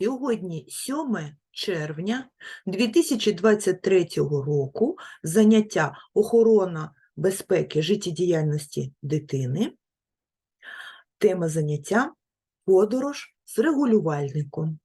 Сьогодні 7 червня 2023 року заняття охорона безпеки життєдіяльності дитини. Тема заняття подорож з регулювальником.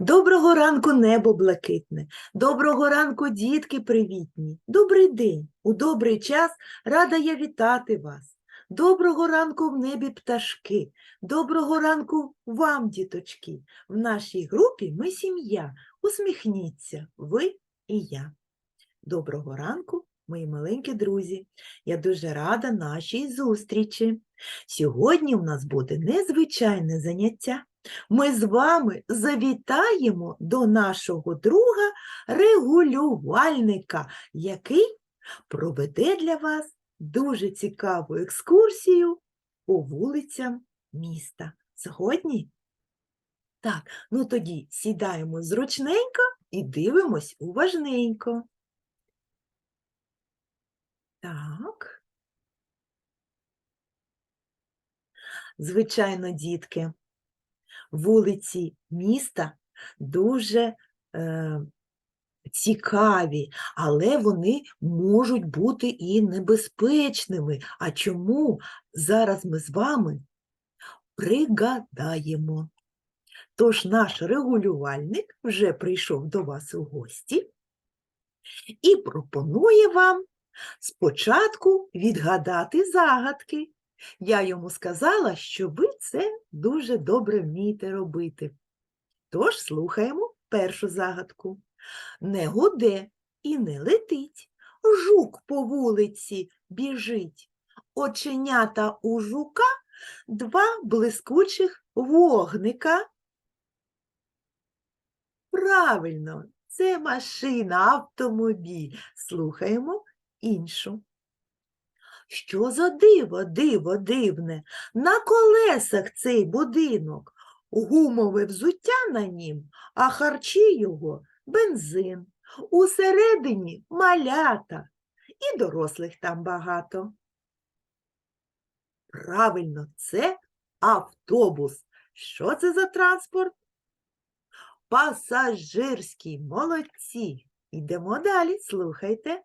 Доброго ранку, небо блакитне. Доброго ранку, дітки привітні. Добрий день. У добрий час рада я вітати вас. Доброго ранку в небі пташки. Доброго ранку вам, діточки. В нашій групі ми сім'я. Усміхніться, ви і я. Доброго ранку, мої маленькі друзі. Я дуже рада нашій зустрічі. Сьогодні у нас буде незвичайне заняття. Ми з вами завітаємо до нашого друга регулювальника, який проведе для вас дуже цікаву екскурсію по вулицям міста. Згодні? Так, ну тоді сідаємо зручненько і дивимось уважненько. Так. Звичайно, дітки, вулиці міста дуже е, цікаві, але вони можуть бути і небезпечними. А чому? Зараз ми з вами пригадаємо. Тож наш регулювальник вже прийшов до вас у гості і пропонує вам спочатку відгадати загадки. Я йому сказала, що ви це дуже добре вмієте робити. Тож слухаємо першу загадку. Не гуде і не летить, жук по вулиці біжить. Оченята у жука два блискучих вогника. Правильно, це машина, автомобіль. Слухаємо іншу. Що за диво, диво дивне, на колесах цей будинок, гумове взуття на нім, а харчі його бензин. Усередині малята, і дорослих там багато. Правильно, це автобус. Що це за транспорт? Пасажирський, молодці. Йдемо далі, слухайте.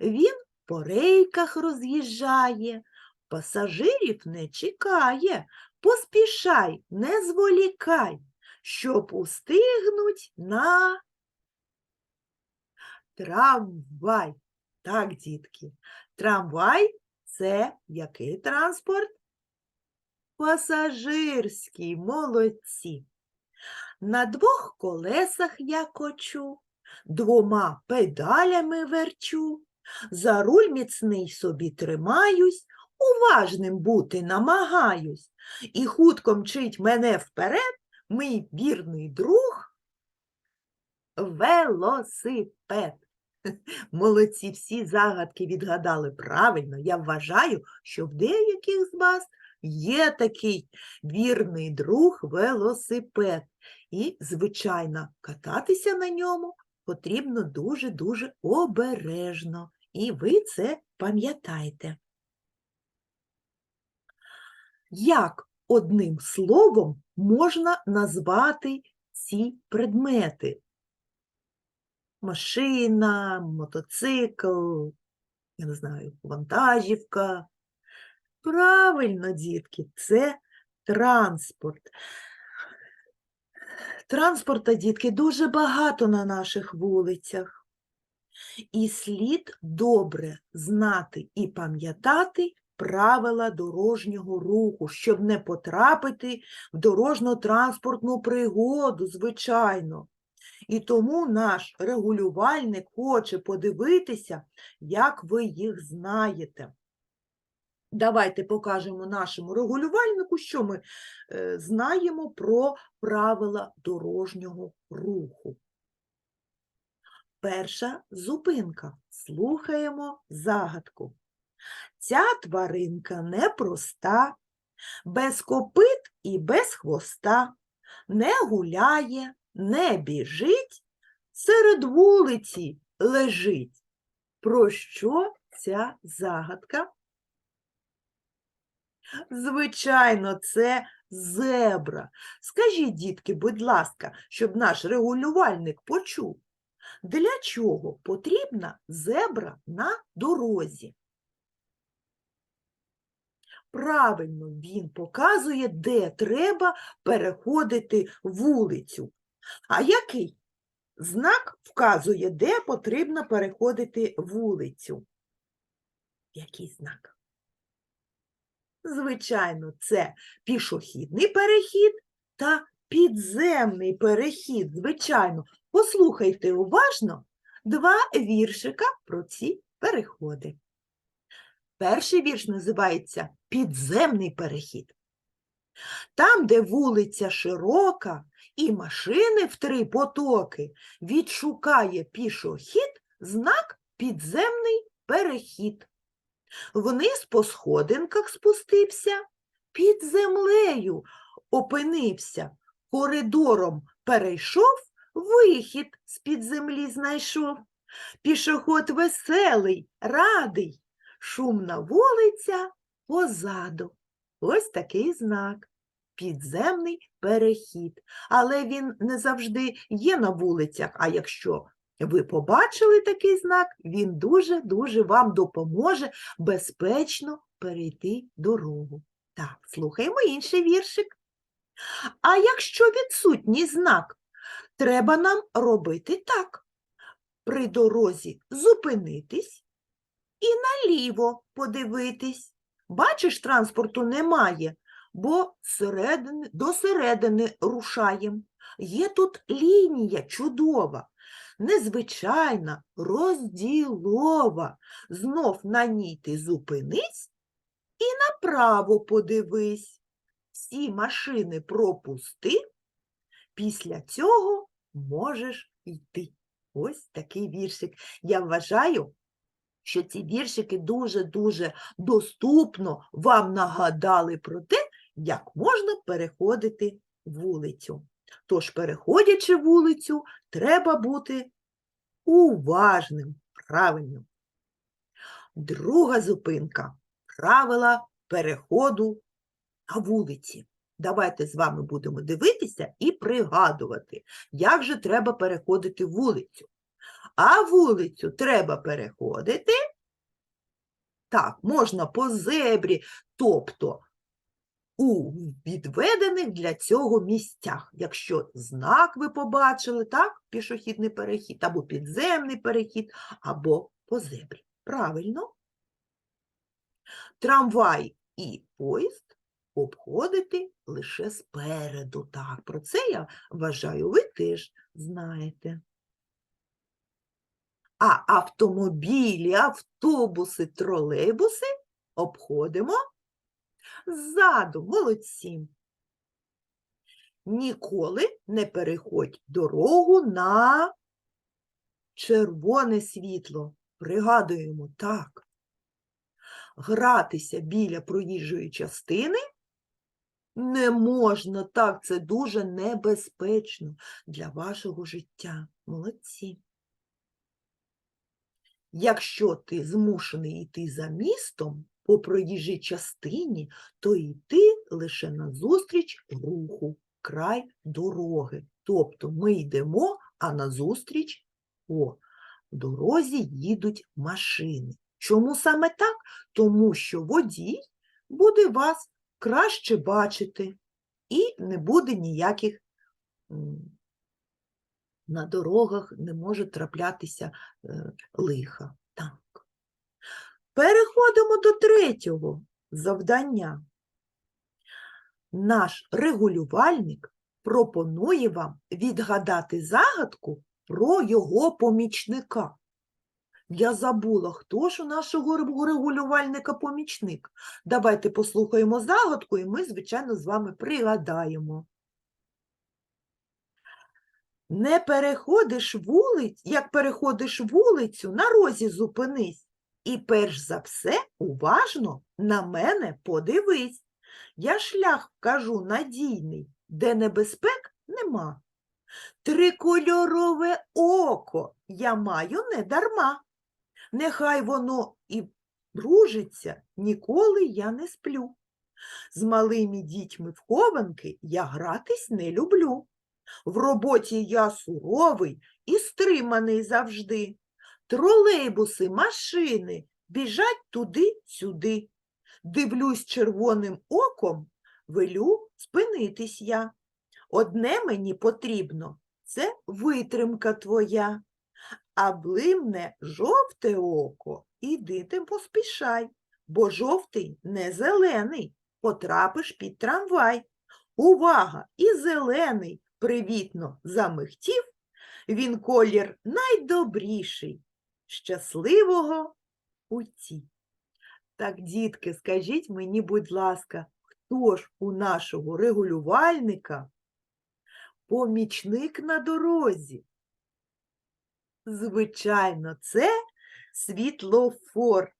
Він по рейках роз'їжджає, пасажирів не чекає. Поспішай, не зволікай, щоб устигнуть на трамвай. Так, дітки, трамвай це який транспорт? Пасажирський, молодці. На двох колесах я кочу, двома педалями верчу, за руль міцний собі тримаюсь, уважним бути намагаюсь, і хутко мчить мене вперед, мій вірний друг велосипед. Молодці, всі загадки відгадали правильно. Я вважаю, що в деяких з вас є такий вірний друг велосипед. І, звичайно, кататися на ньому потрібно дуже-дуже обережно. І ви це пам'ятаєте. Як одним словом можна назвати ці предмети? Машина, мотоцикл, я не знаю, вантажівка. Правильно, дітки, це транспорт. Транспорта, дітки, дуже багато на наших вулицях. І слід добре знати і пам'ятати правила дорожнього руху, щоб не потрапити в дорожньо-транспортну пригоду, звичайно. І тому наш регулювальник хоче подивитися, як ви їх знаєте. Давайте покажемо нашому регулювальнику, що ми е, знаємо про правила дорожнього руху. Перша зупинка. Слухаємо загадку. Ця тваринка непроста, без копит і без хвоста, не гуляє, не біжить, серед вулиці лежить. Про що ця загадка? Звичайно, це зебра. Скажіть, дітки, будь ласка, щоб наш регулювальник почув, для чого потрібна зебра на дорозі? Правильно, він показує, де треба переходити вулицю. А який знак вказує, де потрібно переходити вулицю? Який знак? Звичайно, це пішохідний перехід та підземний перехід. Звичайно, послухайте уважно два віршика про ці переходи. Перший вірш називається Підземний перехід. Там, де вулиця широка і машини в три потоки, відшукає пішохід знак підземний перехід. Вниз по сходинках спустився, під землею опинився, коридором перейшов, вихід з-під землі знайшов. Пішоход веселий, радий, шумна вулиця позаду. Ось такий знак. Підземний перехід. Але він не завжди є на вулицях, а якщо ви побачили такий знак, він дуже-дуже вам допоможе безпечно перейти дорогу. Так, слухаємо інший віршик. А якщо відсутній знак, треба нам робити так. При дорозі зупинитись і наліво подивитись. Бачиш, транспорту немає, бо середини, до середини рушаємо. Є тут лінія чудова, незвичайна, розділова. Знов на ній ти зупинись і направо подивись. Всі машини пропусти, після цього можеш йти. Ось такий віршик. Я вважаю, що ці віршики дуже-дуже доступно вам нагадали про те, як можна переходити вулицю. Тож, переходячи вулицю, треба бути уважним, правильно. Друга зупинка правила переходу на вулиці. Давайте з вами будемо дивитися і пригадувати, як же треба переходити вулицю. А вулицю треба переходити. Так, можна по зебрі, тобто у відведених для цього місцях. Якщо знак ви побачили, так, пішохідний перехід, або підземний перехід, або по зебрі. Правильно? Трамвай і поїзд обходити лише спереду. Так, про це я вважаю, ви теж знаєте. А автомобілі, автобуси, тролейбуси обходимо ззаду, молодці. Ніколи не переходь дорогу на червоне світло. Пригадуємо так. Гратися біля проїжджої частини не можна, так, це дуже небезпечно для вашого життя. Молодці. Якщо ти змушений йти за містом по проїжджій частині, то йти лише назустріч руху, край дороги. Тобто ми йдемо, а назустріч по дорозі їдуть машини. Чому саме так? Тому що водій буде вас краще бачити і не буде ніяких на дорогах не може траплятися е, лиха. Так. Переходимо до третього завдання. Наш регулювальник пропонує вам відгадати загадку про його помічника. Я забула, хто ж у нашого регулювальника помічник. Давайте послухаємо загадку, і ми, звичайно, з вами пригадаємо. Не переходиш вулиць, як переходиш вулицю, на розі зупинись. І перш за все уважно на мене подивись. Я шлях вкажу надійний, де небезпек нема. Трикольорове око я маю не дарма. Нехай воно і бружиться, ніколи я не сплю. З малими дітьми в хованки я гратись не люблю. В роботі я суровий і стриманий завжди. Тролейбуси, машини біжать туди-сюди. Дивлюсь червоним оком, велю спинитись я. Одне мені потрібно це витримка твоя. А блимне жовте око, іди ти поспішай, бо жовтий не зелений, потрапиш під трамвай. Увага! І зелений привітно замихтів, він колір найдобріший, щасливого путі. Так, дітки, скажіть мені, будь ласка, хто ж у нашого регулювальника помічник на дорозі? Звичайно, це світлофор.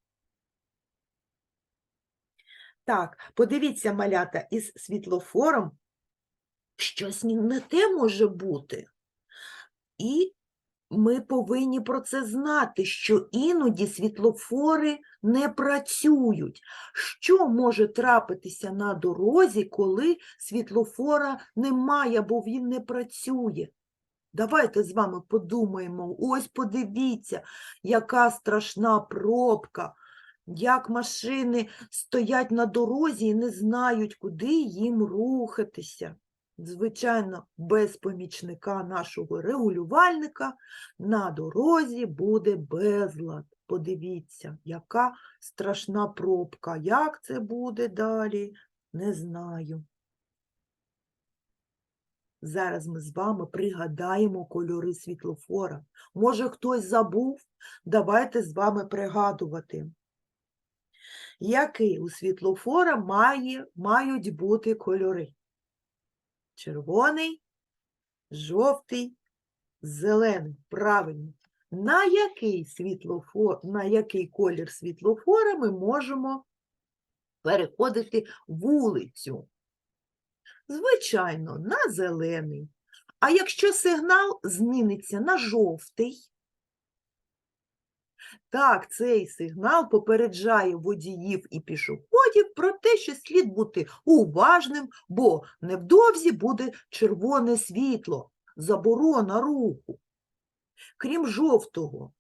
Так, подивіться, малята, із світлофором щось не те може бути. І ми повинні про це знати, що іноді світлофори не працюють. Що може трапитися на дорозі, коли світлофора немає, або він не працює? Давайте з вами подумаємо. Ось подивіться, яка страшна пробка, як машини стоять на дорозі і не знають, куди їм рухатися. Звичайно, без помічника нашого регулювальника на дорозі буде безлад. Подивіться, яка страшна пробка. Як це буде далі, не знаю. Зараз ми з вами пригадаємо кольори світлофора. Може, хтось забув? Давайте з вами пригадувати. Які у світлофора має, мають бути кольори? Червоний, жовтий, зелений. Правильно. На який світлофор, на який колір світлофора ми можемо переходити вулицю? Звичайно, на зелений. А якщо сигнал зміниться на жовтий, так, цей сигнал попереджає водіїв і пішоходів про те, що слід бути уважним, бо невдовзі буде червоне світло, заборона руху. Крім жовтого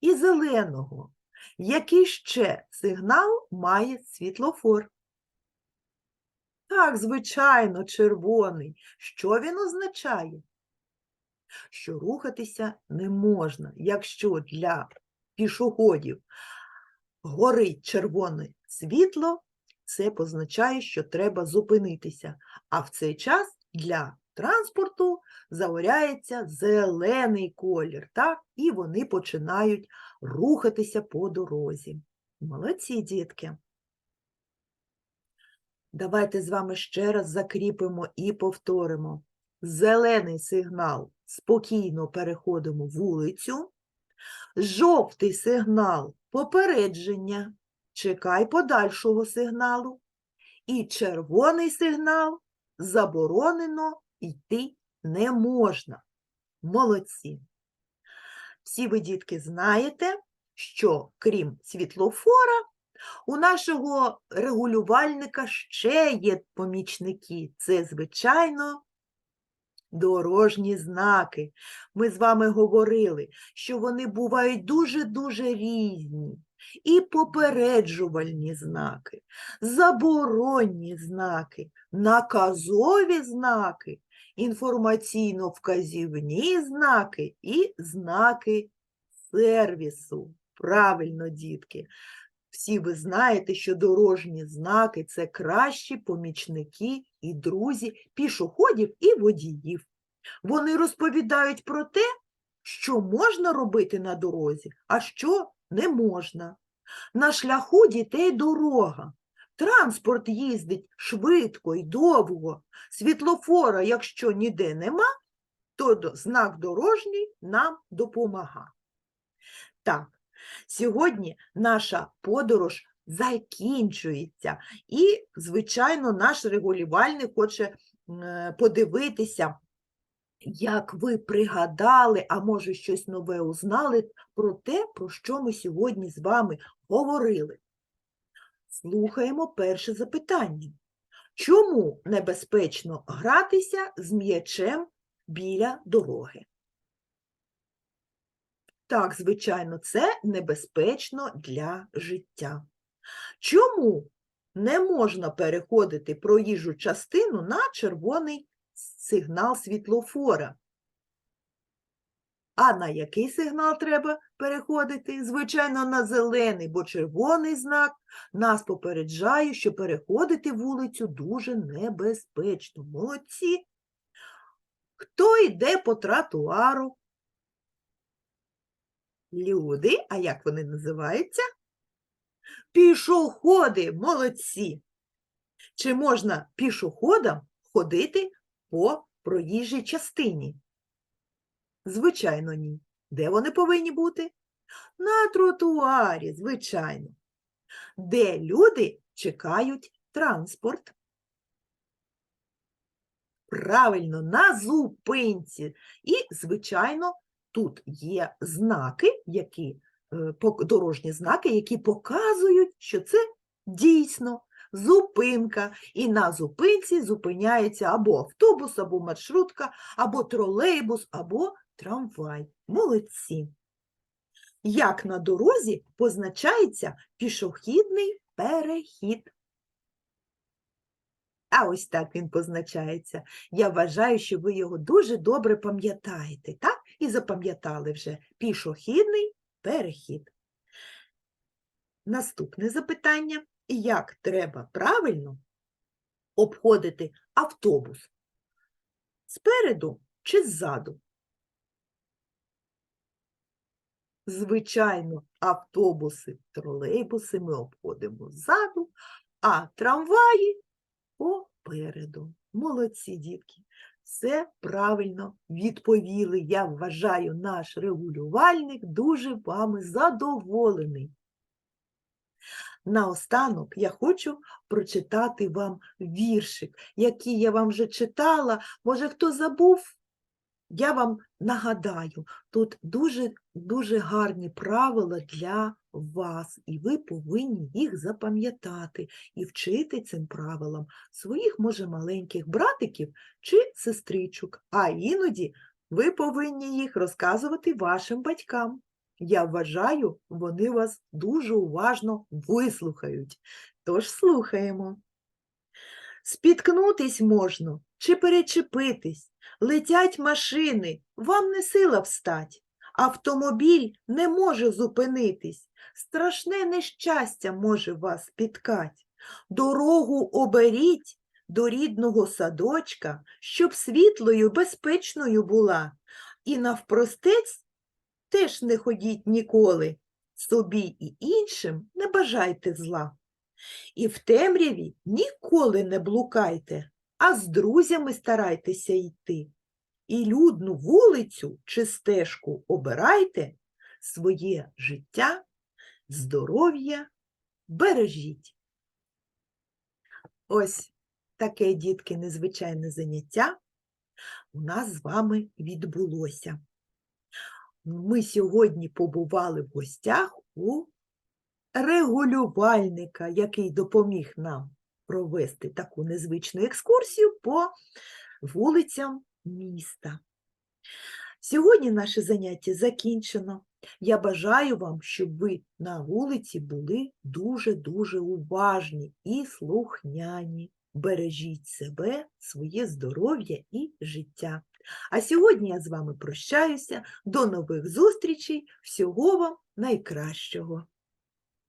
і зеленого, який ще сигнал має світлофор? Так, звичайно, червоний. Що він означає? Що рухатися не можна, якщо для пішоходів горить червоне світло, це позначає, що треба зупинитися. А в цей час для транспорту загоряється зелений колір, так? і вони починають рухатися по дорозі. Молодці, дітки! Давайте з вами ще раз закріпимо і повторимо. Зелений сигнал спокійно переходимо вулицю. Жовтий сигнал попередження. Чекай подальшого сигналу. І червоний сигнал заборонено йти не можна. Молодці. Всі ви, дітки, знаєте, що крім світлофора, у нашого регулювальника ще є помічники. Це, звичайно, дорожні знаки. Ми з вами говорили, що вони бувають дуже-дуже різні. І попереджувальні знаки, заборонні знаки, наказові знаки, інформаційно-вказівні знаки і знаки сервісу. Правильно, дітки. Всі ви знаєте, що дорожні знаки це кращі помічники і друзі пішоходів і водіїв. Вони розповідають про те, що можна робити на дорозі, а що не можна. На шляху дітей дорога. Транспорт їздить швидко і довго. Світлофора, якщо ніде нема, то знак дорожній нам допомагає. Так, сьогодні наша подорож закінчується. І, звичайно, наш регулювальник хоче е, подивитися, як ви пригадали, а може щось нове узнали про те, про що ми сьогодні з вами говорили. Слухаємо перше запитання. Чому небезпечно гратися з м'ячем біля дороги? Так, звичайно, це небезпечно для життя. Чому не можна переходити проїжджу частину на червоний сигнал світлофора? А на який сигнал треба переходити? Звичайно, на зелений, бо червоний знак нас попереджає, що переходити вулицю дуже небезпечно. Молодці. Хто йде по тротуару? Люди, а як вони називаються? Пішоходи, молодці. Чи можна пішоходам ходити по проїжджій частині? Звичайно, ні. Де вони повинні бути? На тротуарі, звичайно. Де люди чекають транспорт? Правильно, на зупинці. І, звичайно, тут є знаки, які, е, дорожні знаки, які показують, що це дійсно зупинка. І на зупинці зупиняється або автобус, або маршрутка, або тролейбус, або трамвай. Молодці. Як на дорозі позначається пішохідний перехід. А ось так він позначається. Я вважаю, що ви його дуже добре пам'ятаєте, так? І запам'ятали вже пішохідний перехід. Наступне запитання. Як треба правильно обходити автобус? Спереду чи ззаду? Звичайно, автобуси, тролейбуси ми обходимо ззаду, а трамваї попереду. Молодці, дітки. Все правильно відповіли. Я вважаю, наш регулювальник дуже вами задоволений. Наостанок я хочу прочитати вам віршик, який я вам вже читала. Може, хто забув? Я вам нагадаю, тут дуже, дуже гарні правила для вас, і ви повинні їх запам'ятати і вчити цим правилам своїх, може, маленьких братиків чи сестричок, а іноді ви повинні їх розказувати вашим батькам. Я вважаю, вони вас дуже уважно вислухають. Тож слухаємо. Спіткнутись можна чи перечепитись, летять машини, вам не сила встать. Автомобіль не може зупинитись, страшне нещастя може вас спіткать. Дорогу оберіть до рідного садочка, щоб світлою, безпечною була, і навпростець теж не ходіть ніколи, собі і іншим не бажайте зла. І в темряві ніколи не блукайте, а з друзями старайтеся йти. І людну вулицю чи стежку обирайте, своє життя, здоров'я бережіть. Ось таке, дітки, незвичайне заняття у нас з вами відбулося. Ми сьогодні побували в гостях у регулювальника, який допоміг нам провести таку незвичну екскурсію по вулицям міста. Сьогодні наше заняття закінчено. Я бажаю вам, щоб ви на вулиці були дуже-дуже уважні і слухняні. Бережіть себе, своє здоров'я і життя. А сьогодні я з вами прощаюся. До нових зустрічей. Всього вам найкращого.